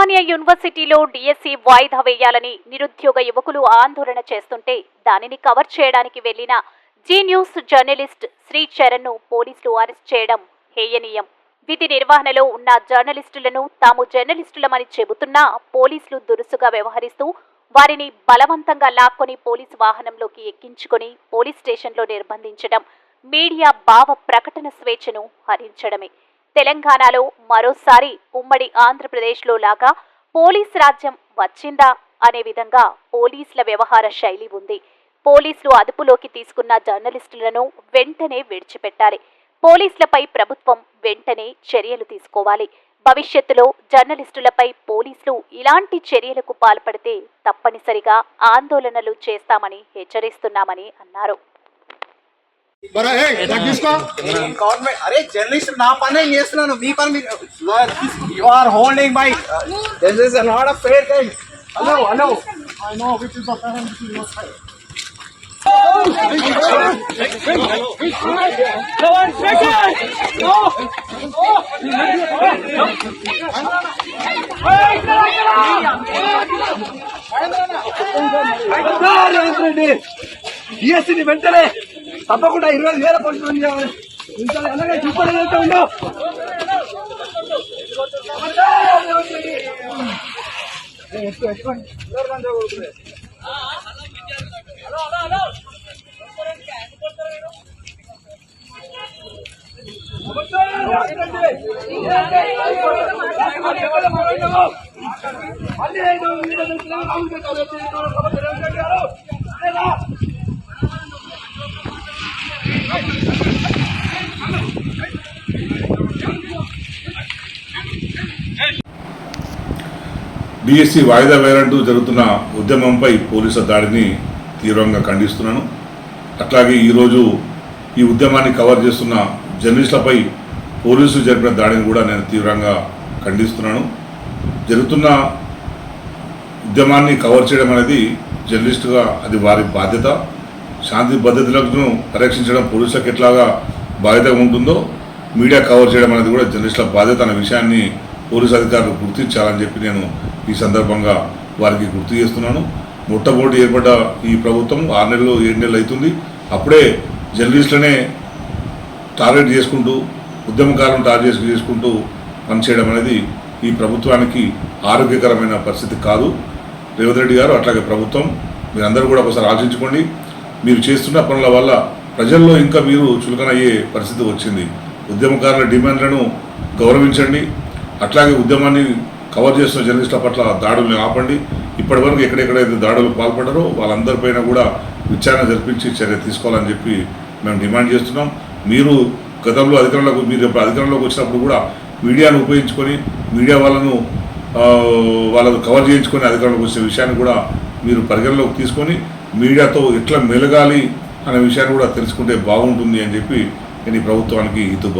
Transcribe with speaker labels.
Speaker 1: ఉస్మానియా యూనివర్సిటీలో డిఎస్సి వాయిదా వేయాలని నిరుద్యోగ యువకులు ఆందోళన చేస్తుంటే దానిని కవర్ చేయడానికి వెళ్ళిన జీ న్యూస్ జర్నలిస్ట్ శ్రీ చరణ్ను పోలీసులు అరెస్ట్ చేయడం హేయనీయం. విధి నిర్వహణలో ఉన్న జర్నలిస్టులను తాము జర్నలిస్టులమని చెబుతున్నా పోలీసులు దురుసుగా వ్యవహరిస్తూ వారిని బలవంతంగా లాక్కొని పోలీసు వాహనంలోకి ఎక్కించుకొని పోలీస్ స్టేషన్లో నిర్బంధించడం మీడియా భావ ప్రకటన స్వేచ్ఛను హరించడమే. తెలంగాణలో మరోసారి ఉమ్మడి ఆంధ్రప్రదేశ్లో లాగా పోలీస్ రాజ్యం వచ్చిందా అనే విధంగా పోలీసుల వ్యవహార శైలి ఉంది. పోలీసులు అదుపులోకి తీసుకున్న జర్నలిస్టులను వెంటనే విడిచిపెట్టాలి. పోలీసులపై ప్రభుత్వం వెంటనే చర్యలు తీసుకోవాలి. భవిష్యత్తులో జర్నలిస్టులపై పోలీసులు ఇలాంటి చర్యలకు పాల్పడితే తప్పనిసరిగా ఆందోళనలు చేస్తామని హెచ్చరిస్తున్నామని అన్నారు.
Speaker 2: గవర్నమెంట్ అరే జర్నలిస్ట్ నా పని నేను చేస్తున్నాను మీ పని మీరు you are holding my this is not a fair thing hello hello
Speaker 3: I know which is the fire which is not fire
Speaker 4: Revanth Reddy డిఎస్సిని వెంటనే తప్పకుండా ఇరవై వేల పంచుతుంది ఇంత ఎలాగ చూపలేదు ఉండు.
Speaker 5: డిఎస్సి వాయిదా వేరంటూ జరుగుతున్న ఉద్యమంపై పోలీసుల దాడిని తీవ్రంగా ఖండిస్తున్నాను. అట్లాగే ఈరోజు ఈ ఉద్యమాన్ని కవర్ చేస్తున్న జర్నలిస్టులపై పోలీసులు జరిపిన దాడిని కూడా నేను తీవ్రంగా ఖండిస్తున్నాను. జరుగుతున్న ఉద్యమాన్ని కవర్ చేయడం అనేది జర్నలిస్టుగా అది వారి బాధ్యత. శాంతి భద్రతలను పరీక్షించడం పోలీసులకు ఎట్లాగా బాధ్యత ఉంటుందో మీడియా కవర్ చేయడం అనేది కూడా జర్నలిస్టుల బాధ్యత అనే విషయాన్ని పోలీసు అధికారులు గుర్తించాలని చెప్పి నేను ఈ సందర్భంగా వారికి గుర్తు చేస్తున్నాను. మొట్టమొదటి ఏర్పడ్డ ఈ ప్రభుత్వం ఆరు నెలలు ఏడు నెలలు అవుతుంది. అప్పుడే జర్నలిస్టులనే టార్గెట్ చేసుకుంటూ ఉద్యమకారులను టార్గెట్ చేసుకుంటూ పనిచేయడం అనేది ఈ ప్రభుత్వానికి ఆరోగ్యకరమైన పరిస్థితి కాదు. రేవంత్ రెడ్డి గారు అట్లాగే ప్రభుత్వం మీరందరూ కూడా ఒకసారి ఆలోచించుకోండి. మీరు చేస్తున్న పనుల వల్ల ప్రజల్లో ఇంకా మీరు చులకనయ్యే పరిస్థితి వచ్చింది. ఉద్యమకారుల డిమాండ్లను గౌరవించండి. అట్లాగే ఉద్యమాన్ని కవర్ చేస్తున్న జర్నలిస్టుల పట్ల దాడుల్ని ఆపండి. ఇప్పటివరకు ఎక్కడెక్కడైతే దాడులు పాల్పడ్డారో వాళ్ళందరిపైన కూడా విచారణ జరిపించి చర్య తీసుకోవాలని చెప్పి మేము డిమాండ్ చేస్తున్నాం. మీరు గతంలో అధికారంలోకి మీరు ఎప్పుడు అధికారంలోకి వచ్చినప్పుడు కూడా మీడియాను ఉపయోగించుకొని మీడియా వాళ్ళను వాళ్ళను కవర్ చేయించుకొని అధికారంలోకి వచ్చిన విషయాన్ని కూడా మీరు పరిగణలోకి తీసుకొని మీడియాతో ఎట్లా మెలగాలి అనే విషయాన్ని కూడా తెలుసుకుంటే బాగుంటుంది అని చెప్పి నేను ఈ ప్రభుత్వానికి హితవు